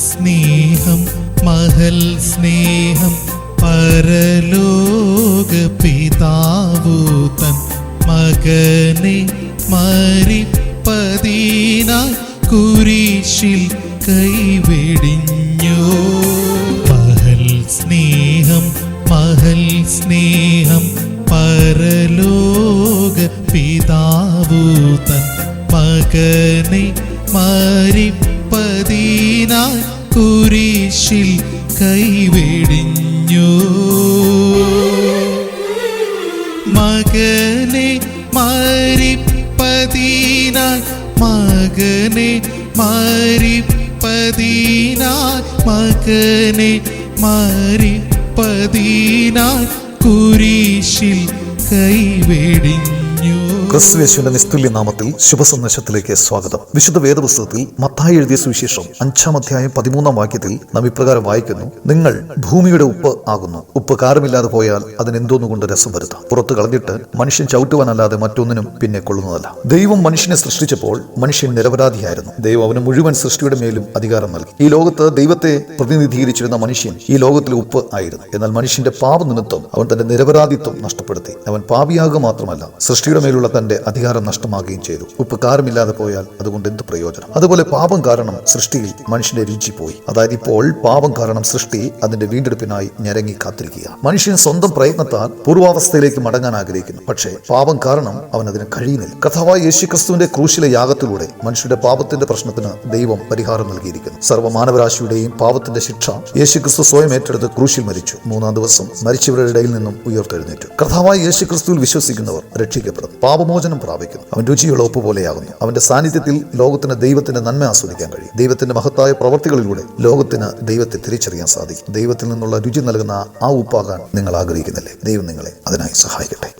സ്നേഹം മഹൽ സ്നേഹം പരലോക പിതാവൂതൻ മകനെ മരിപ്പതിനായി കുരിശിൽ കൈവെടിഞ്ഞോ. മഹൽ സ്നേഹം മഹൽ സ്നേഹം പരലോക പിതാവൂതൻ മകനെ മകനെ മരിപ്പതിനായി കുരിശിൽ കൈവെടിഞ്ഞു. മകനെ മരിപ്പതിനായി മകനെ മരിപ്പതിനായി മകനെ മരിപ്പതിനായി കുരിശിൽ കൈവെടിഞ്ഞു. ക്രിസ്തുവേശുവിന്റെ നിസ്തുല്യ നാമത്തിൽ ശുഭസന്ദേശത്തിലേക്ക് സ്വാഗതം. വിശുദ്ധ വേദപുസ്തകത്തിൽ മത്തായി എഴുതിയ സുവിശേഷം അഞ്ചാം അധ്യായം പതിമൂന്നാം വാക്യത്തിൽ നാം ഇപ്രകാരം വായിക്കുന്നു. നിങ്ങൾ ഭൂമിയുടെ ഉപ്പ് ആകുന്നു. ഉപ്പ് കാരമില്ലാതെ പോയാൽ അതിനെന്തോന്നുകൊണ്ട് രസം വരുത്താം. പുറത്ത് കളഞ്ഞിട്ട് മനുഷ്യൻ ചവിട്ടുവാനല്ലാതെ മറ്റൊന്നിനും പിന്നെ കൊള്ളുന്നതല്ല. ദൈവം മനുഷ്യനെ സൃഷ്ടിച്ചപ്പോൾ മനുഷ്യൻ നിരപരാധിയായിരുന്നു. ദൈവം അവന് മുഴുവൻ സൃഷ്ടിയുടെ മേലും അധികാരം നൽകി. ഈ ലോകത്ത് ദൈവത്തെ പ്രതിനിധീകരിച്ചിരുന്ന മനുഷ്യൻ ഈ ലോകത്തിലെ ഉപ്പ് ആയിരുന്നു. എന്നാൽ മനുഷ്യന്റെ പാപ നിമിത്തം അവൻ തന്റെ നിരപരാധിത്വം നഷ്ടപ്പെടുത്തി. അവൻ പാപിയാകുക മാത്രമല്ല സൃഷ്ടിയുടെ മേലുള്ള തന്റെ അധികാരം നഷ്ടമാകുകയും ചെയ്തു. ഉപ്പ് കാരമില്ലാതെ പോയാൽ അതുകൊണ്ട് എന്ത് പ്രയോജനം? അതുപോലെ പാപം കാരണം സൃഷ്ടിയിൽ മനുഷ്യന്റെ രുചി പോയി. അതായത് ഇപ്പോൾ പാപം കാരണം സൃഷ്ടി അതിന്റെ വീണ്ടെടുപ്പിനായി ഞരങ്ങി കാത്തിരിക്കുക മനുഷ്യൻ സ്വന്തം പ്രയത്നത്താൽ പൂർവാവസ്ഥയിലേക്ക് മടങ്ങാൻ ആഗ്രഹിക്കുന്നു. പക്ഷേ പാപം കാരണം അവൻ അതിന് കഴിയുന്നില്ല. കഥാവായ യേശുക്രിസ്തുവിന്റെ ക്രൂശിലെ യാഗത്തിലൂടെ മനുഷ്യന്റെ പാപത്തിന്റെ പ്രശ്നത്തിന് ദൈവം പരിഹാരം നൽകിയിരിക്കുന്നു. സർവമാനവരാശിയുടെയും പാപത്തിന്റെ ശിക്ഷ യേശുക്രിസ്തു സ്വയം ഏറ്റെടുത്ത് ക്രൂശിൽ മരിച്ചു. മൂന്നാം ദിവസം മരിച്ചവരുടെ ഇടയിൽ നിന്നും ഉയർത്തെഴുന്നേറ്റു. കർത്താവായ യേശുക്രിസ്തുവിൽ വിശ്വസിക്കുന്നവർ രക്ഷിക്കപ്പെടും പാപമോചനം പ്രാപിക്കുന്നു. അവൻ രുചിയുള്ള ഉപ്പ് പോലെയാകുന്നു. അവന്റെ സാന്നിധ്യത്തിൽ ലോകത്തിന് ദൈവത്തിന്റെ നന്മ ആസ്വദിക്കാൻ കഴിയും. ദൈവത്തിന്റെ മഹത്തായ പ്രവർത്തികളിലൂടെ ലോകത്തിന് ദൈവത്തെ തിരിച്ചറിയാൻ സാധിക്കും. ദൈവത്തിൽ നിന്നുള്ള രുചി നൽകുന്ന ആ ഉപ്പാകാൻ നിങ്ങൾ ആഗ്രഹിക്കുന്നില്ലേ? ദൈവം നിങ്ങളെ അതിനായി സഹായിക്കട്ടെ.